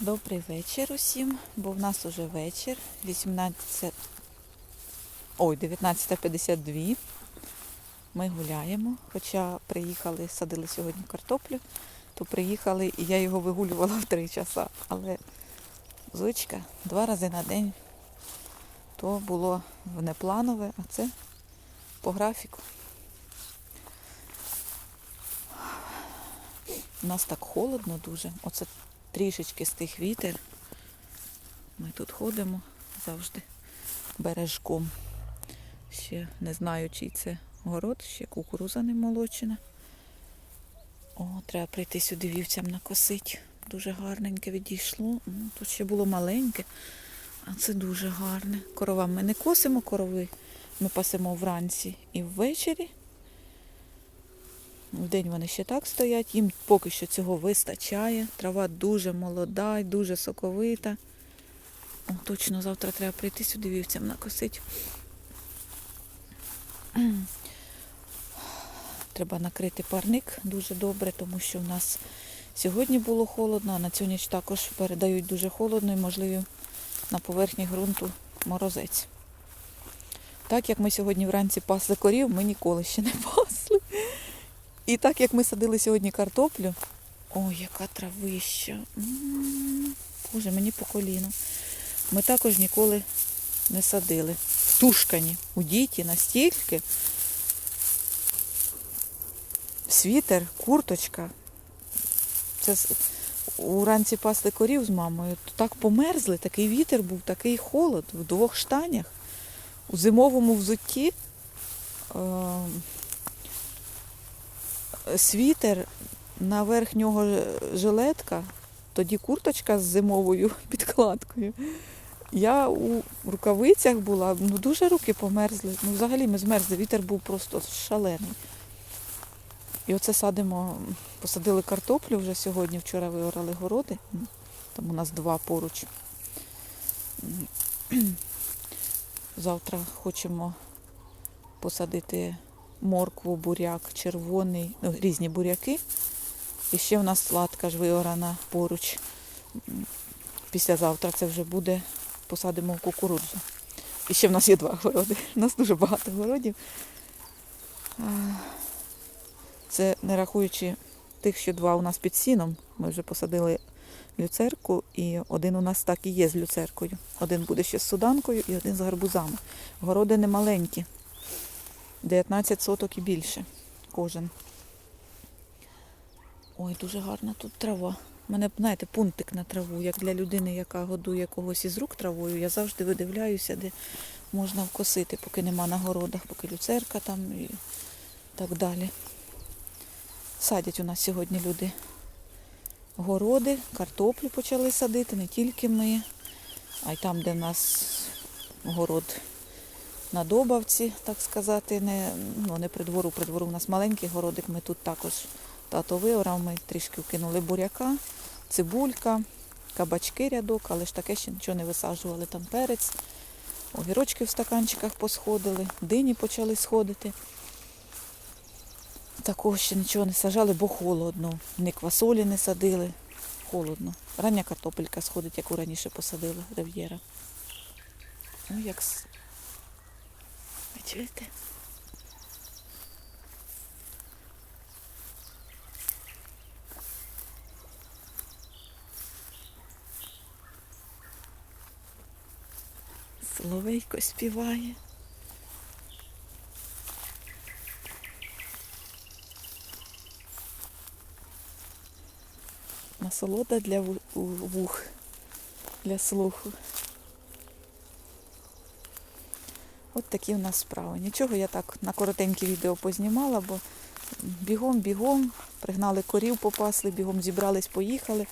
Добрий вечір усім, бо в нас уже вечір, 18, ой, 19.52. Ми гуляємо, хоча приїхали, садили сьогодні картоплю, то приїхали і я його вигулювала в три часа. Але звичка два рази на день то було внепланове, а це по графіку. У нас так холодно дуже. Оце трішечки стих вітер. Ми тут ходимо завжди бережком. Ще не знаю, чий це город, ще кукуруза не молочена. О, треба прийти сюди вівцям накосити. Дуже гарненьке відійшло. Ну, Тут ще було маленьке, а це дуже гарне. Коровам ми не косимо корови, ми пасемо вранці і ввечері. Вдень вони ще так стоять, їм поки що цього вистачає. Трава дуже молода і дуже соковита. О, точно завтра треба прийти сюди вівцям накосити. Треба накрити парник дуже добре, тому що в нас сьогодні було холодно, а на цю ніч також передають дуже холодно і, можливо, на поверхні ґрунту морозець. Так як ми сьогодні вранці пасли корів, ми ніколи ще не пасли. І так як ми садили сьогодні картоплю, ой, яка травища. Боже, мені по коліну. Ми також ніколи не садили. Втушкані у діті настільки. Світер, курточка. Це уранці пасли корів з мамою. Так померзли, такий вітер був, такий холод в двох штанях. У зимовому взутті. Е- світер, наверх нього жилетка, тоді курточка з зимовою підкладкою. Я у рукавицях була, ну дуже руки померзли. Ну, взагалі ми змерзли, вітер був просто шалений. І оце садимо, посадили картоплю вже сьогодні, вчора виорали городи, там у нас два поруч. Завтра хочемо посадити моркву, буряк, червоний, ну, різні буряки. І ще в нас сладка ж виорана поруч. Післязавтра це вже буде, посадимо кукурудзу. І ще в нас є два городи. У нас дуже багато городів. Це не рахуючи тих, що два у нас під сіном. Ми вже посадили люцерку, і один у нас так і є з люцеркою. Один буде ще з суданкою і один з гарбузами. Городи не маленькі. 19 соток і більше кожен. Ой, дуже гарна тут трава. У мене, знаєте, пунктик на траву, як для людини, яка годує когось із рук травою, я завжди видивляюся, де можна вкосити, поки нема на городах, поки люцерка там і так далі. Садять у нас сьогодні люди городи, картоплю почали садити, не тільки ми, а й там, де в нас город на Добавці, так сказати, не, ну, не при двору, при двору у нас маленький городик, ми тут також тато виорав, ми трішки вкинули буряка, цибулька, кабачки рядок, але ж таке ще нічого не висаджували, там перець, огірочки в стаканчиках посходили, дині почали сходити. Такого ще нічого не сажали, бо холодно. Ні квасолі не садили, холодно. Рання картопелька сходить, яку раніше посадили, рив'єра. Ой, як чуєте? Соловейко співає. Насолода для ву- вух, для слуху. От такі у нас справи. Нічого я так на коротеньке відео познімала, бо бігом, бігом, пригнали корів, попасли, бігом зібрались, поїхали.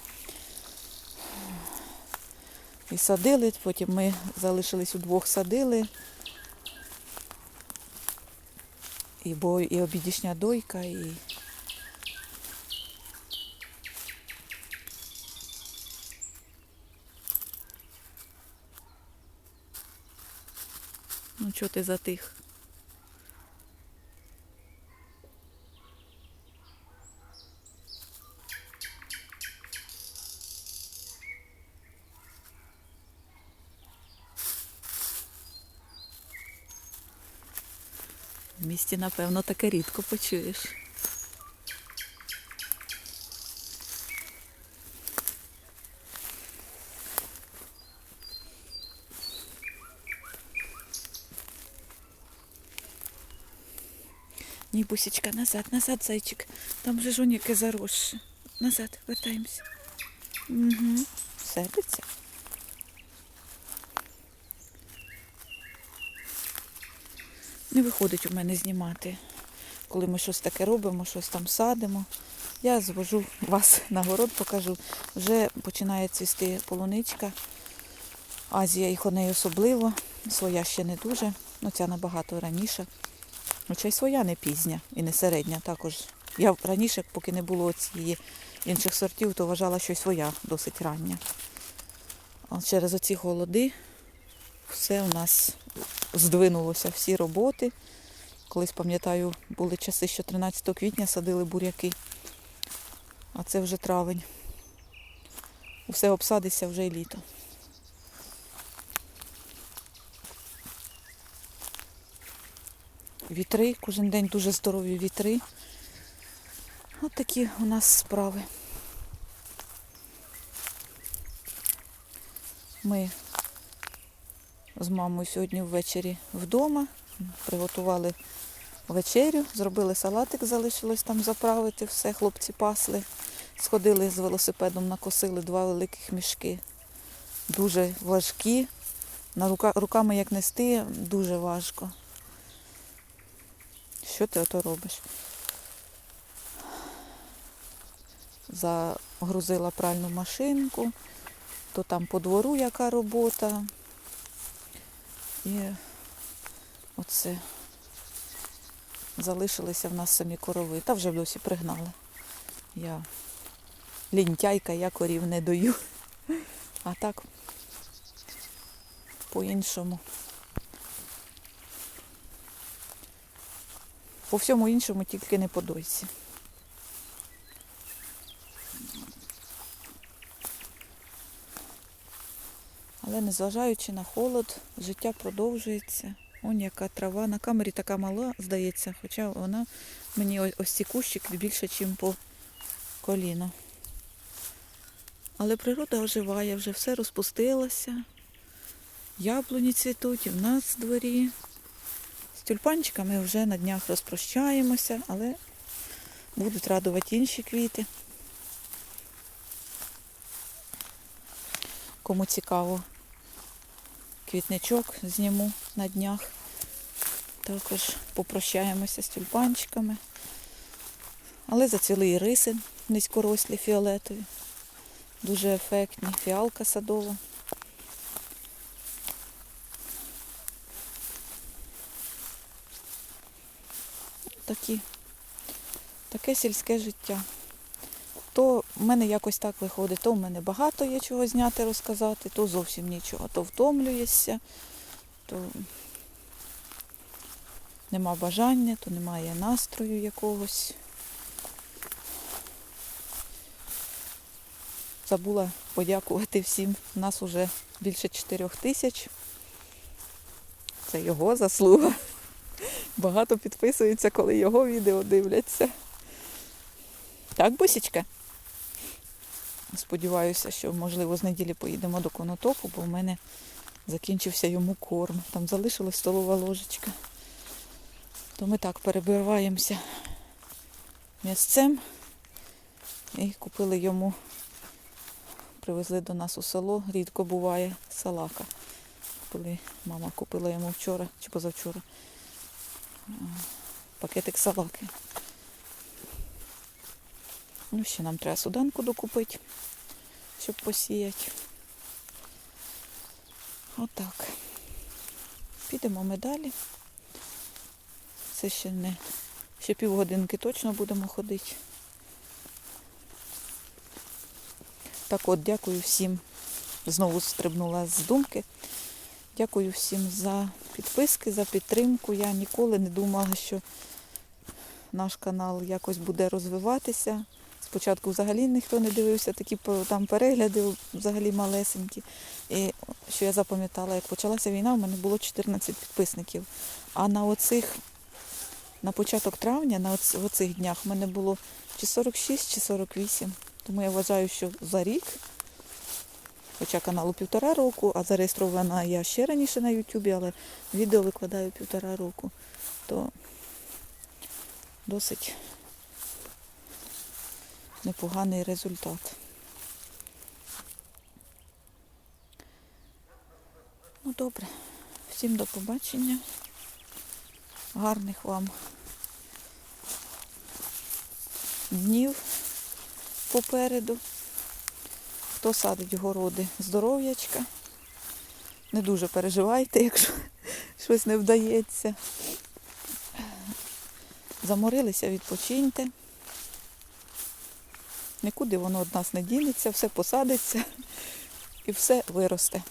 І садили, потім ми залишились удвох садили. І, бо, і обідішня дойка, і. Ну чого ти затих? В місті, напевно, таке рідко почуєш. Ні, бусічка, назад, назад, зайчик. Там же ж он яке заросше. Назад, вертаємося. Угу. Сердиться. Не виходить у мене знімати, коли ми щось таке робимо, щось там садимо. Я звожу вас на город, покажу. Вже починає цвісти полуничка. Азія їх у неї особливо. Своя ще не дуже, ну ця набагато раніше. Хоча й своя не пізня і не середня. Також я раніше, поки не було цієї інших сортів, то вважала, що й своя досить рання. А через оці холоди все у нас здвинулося, всі роботи. Колись, пам'ятаю, були часи, що 13 квітня садили буряки, а це вже травень. Усе обсадиться вже й літо. Вітри, кожен день дуже здорові вітри. От такі у нас справи. Ми з мамою сьогодні ввечері вдома, приготували вечерю, зробили салатик, залишилось там заправити все, хлопці пасли. Сходили з велосипедом, накосили два великих мішки. Дуже важкі. На рука, руками як нести, дуже важко. Що ти ото робиш? Загрузила пральну машинку, то там по двору яка робота. І оце залишилися в нас самі корови. Та вже в досі пригнали. Я лінтяйка, я корів не даю. А так по-іншому. По всьому іншому тільки не по дойці. Але незважаючи на холод, життя продовжується. Он яка трава. На камері така мала, здається, хоча вона мені ось, ці кущики більше, ніж по коліно. Але природа оживає, вже все розпустилося. Яблуні цвітуть і в нас в дворі. З тюльпанчиками вже на днях розпрощаємося, але будуть радувати інші квіти. Кому цікаво, квітничок зніму на днях. Також попрощаємося з тюльпанчиками. Але зацвіли і риси низькорослі фіолетові. Дуже ефектні. Фіалка садова. Такі. Таке сільське життя. То в мене якось так виходить, то в мене багато є чого зняти, розказати, то зовсім нічого. То втомлюєшся, то нема бажання, то немає настрою якогось. Забула подякувати всім. У нас вже більше 4 тисяч. Це його заслуга. Багато підписуються, коли його відео дивляться. Так, бусічка? Сподіваюся, що, можливо, з неділі поїдемо до конотопу, бо в мене закінчився йому корм. Там залишилась столова ложечка. То ми так перебиваємося місцем і купили йому, привезли до нас у село, рідко буває салака. Коли мама купила йому вчора чи позавчора пакетик салаки. Ну, ще нам треба суданку докупити, щоб посіяти. Отак. Підемо ми далі. Це ще не ще півгодинки точно будемо ходити. Так от, дякую всім. Знову стрибнула з думки. Дякую всім за підписки, за підтримку. Я ніколи не думала, що наш канал якось буде розвиватися. Спочатку взагалі ніхто не дивився, такі там перегляди взагалі малесенькі. І що я запам'ятала, як почалася війна, у мене було 14 підписників. А на оцих на початок травня, на оц- в оцих днях, в мене було чи 46, чи 48. Тому я вважаю, що за рік, хоча каналу півтора року, а зареєстрована я ще раніше на Ютубі, але відео викладаю півтора року, то досить непоганий результат. Ну добре, всім до побачення. Гарних вам днів попереду. Хто садить городи, здоров'ячка. Не дуже переживайте, якщо щось не вдається. Заморилися, відпочиньте. Нікуди воно від нас не дінеться, все посадиться і все виросте.